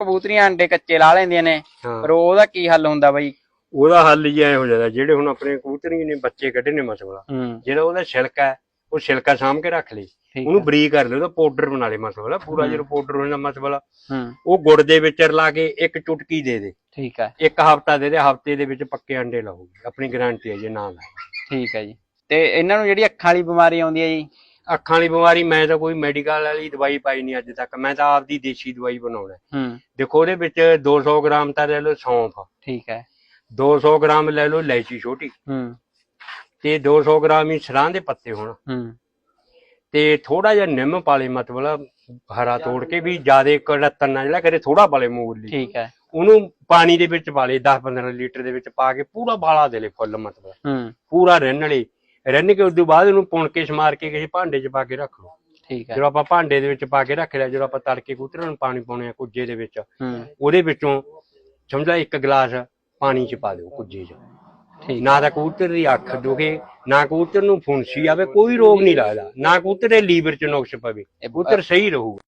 ਕਬੂਤਰੀਆਂ ਅੰਡੇ ਕੱਚੇ ਲਾ ਲੈਂਦੀਆਂ ਨੇ ਹਾਂ। ਪਰ ਉਹਦਾ ਕੀ ਹੱਲ ਹੁੰਦਾ ਬਾਈ? ਉਹਦਾ ਹੱਲ ਹੀ ਐ ਹੋ ਜਾਂਦਾ ਜਿਹੜੇ ਹੁਣ ਆਪਣੇ ਕਬੂਤਰੀ ਨੇ ਬੱਚੇ ਕੱਢੇ ਨੇ ਮਸਲਾ। ਹੂੰ। ਜਿਹੜਾ ਉਹਦਾ ਛਿਲਕਾ ਹੈ ਉਹ ਛਿਲਕਾ ਸਾਂਭ ਕੇ ਰੱਖ ਲਈ ਠੀਕ ਉਹਨੂੰ ਬਰੀਕ ਕਰ ਲਿਓ ਉਹਦਾ ਪਾਊਡਰ ਬਣਾ ਲਈ ਮਸਲਾ ਪੂਰਾ। ਜਦੋਂ ਪਾਊਡਰ ਹੋ ਜਾਂਦਾ ਮਸਲਾ। ਹੂੰ। ਉਹ ਗੁੜ ਦੇ ਵਿੱਚ ਰਲਾ ਕੇ ਇੱਕ ਚੁਟਕੀ ਦੇ ਦੇ। ਠੀਕ ਹੈ। ਇੱਕ ਹਫਤਾ ਦੇ ਦੇ ਹਫ਼ਤੇ ਦੇ ਵਿੱਚ ਪੱਕੇ ਅੰਡੇ ਲਾਉਗੀ ਆਪਣੀ ਗਾਰੰਟੀ ਹੈ ਜੇ ਨਾ ਲਾਏ। ਠੀਕ ਹੈ ਜੀ। ਤੇ ਇਹਨਾਂ ਨੂੰ ਜਿਹੜੀ ਅੱਖਾਂ ਵਾਲੀ ਬਿਮਾਰੀ ਆਉਂਦੀ ਹੈ ਜੀ ਅੱਖਾਂ ਦੀ ਬਿਮਾਰੀ ਮੈਂ ਤਾਂ ਕੋਈ ਮੈਡੀਕਲ ਵਾਲੀ ਦਵਾਈ ਪਾਈ ਨਹੀਂ ਅੱਜ ਤੱਕ। ਮੈਂ ਤਾਂ ਆਪਦੀ ਦੇਸੀ ਦਵਾਈ ਬਣਾਉਣਾ ਹੂੰ। ਦੇਖੋ ਉਹਦੇ ਵਿੱਚ 200 ਗ੍ਰਾਮ ਤਾਂ ਲੈ ਲਓ ਸੌਂਫ। ਠੀਕ ਹੈ। 200 ਗ੍ਰਾਮ ਲੈ ਲਓ ਇਲਾਇਚੀ ਛੋਟੀ। ਹੂੰ। ਤੇ 200 ਗ੍ਰਾਮ ਹੀ ਸਰਾਂ ਦੇ ਪੱਤੇ ਹੋਣ। ਹੂੰ। ਤੇ ਥੋੜਾ ਜਿਹਾ ਨਿੰਮ ਪਾਲੇ ਮਤਲਬ ਹਰਾ ਤੋੜ ਕੇ ਵੀ ਜਿਆਦੇ ਕੜਤਨ ਨਾ ਜਿਹੜਾ ਕਰੇ ਥੋੜਾ ਪਾਲੇ ਮੂਲੀ ਠੀਕ ਹੈ। ਉਹਨੂੰ ਪਾਣੀ ਦੇ ਵਿੱਚ ਪਾ ਲੇ 10-15 ਲੀਟਰ ਦੇ ਵਿੱਚ ਪਾ ਕੇ ਪੂਰਾ ਬਾਲਾ ਦੇ ਲੈ ਫੁੱਲ ਮਤਲਬ। ਹੂੰ। ਪੂਰਾ ਰਿੰਨ ਲਈ ਰਿੰਨ ਕੇ ਤੋਂ ਬਾਅਦ ਉਹਨੂੰ ਪੁਣ ਕੇ ਸਮਾਰ ਕੇ ਕਿਸੇ ਭਾਂਡੇ 'ਚ ਪਾ ਕੇ ਰੱਖ ਲਓ। ਠੀਕ ਹੈ ਜਦੋਂ ਆਪਾਂ ਭਾਂਡੇ ਦੇ ਵਿੱਚ ਪਾ ਕੇ ਰੱਖ ਲਿਆ ਜਦੋਂ ਆਪਾਂ ਤੜਕੇ ਕੂਤਰਾਂ ਨੂੰ ਪਾਣੀ ਪਾਉਣੇ ਆ ਕੁੱਜੇ ਦੇ ਵਿੱਚ ਹੂੰ। ਉਹਦੇ ਵਿੱਚੋਂ ਸਮਝਾ ਇੱਕ ਗਲਾਸ ਪਾਣੀ 'ਚ ਪਾ ਦਿਓ ਕੁੱਜੇ 'ਚ। ਠੀਕ। ਨਾ ਤਾਂ ਕਬੂਤਰ ਦੀ ਅੱਖ ਦੁਖੇ ਨਾ ਕਬੂਤਰ ਨੂੰ ਫੁੰਸੀ ਆਵੇ ਕੋਈ ਰੋਗ ਨਹੀਂ ਲੱਗਦਾ। ਨਾ ਕਬੂਤਰ ਦੇ ਲੀਵਰ 'ਚ ਨੁਕਸ ਪਵੇ ਕਬੂਤਰ ਸਹੀ ਰਹੂਗਾ।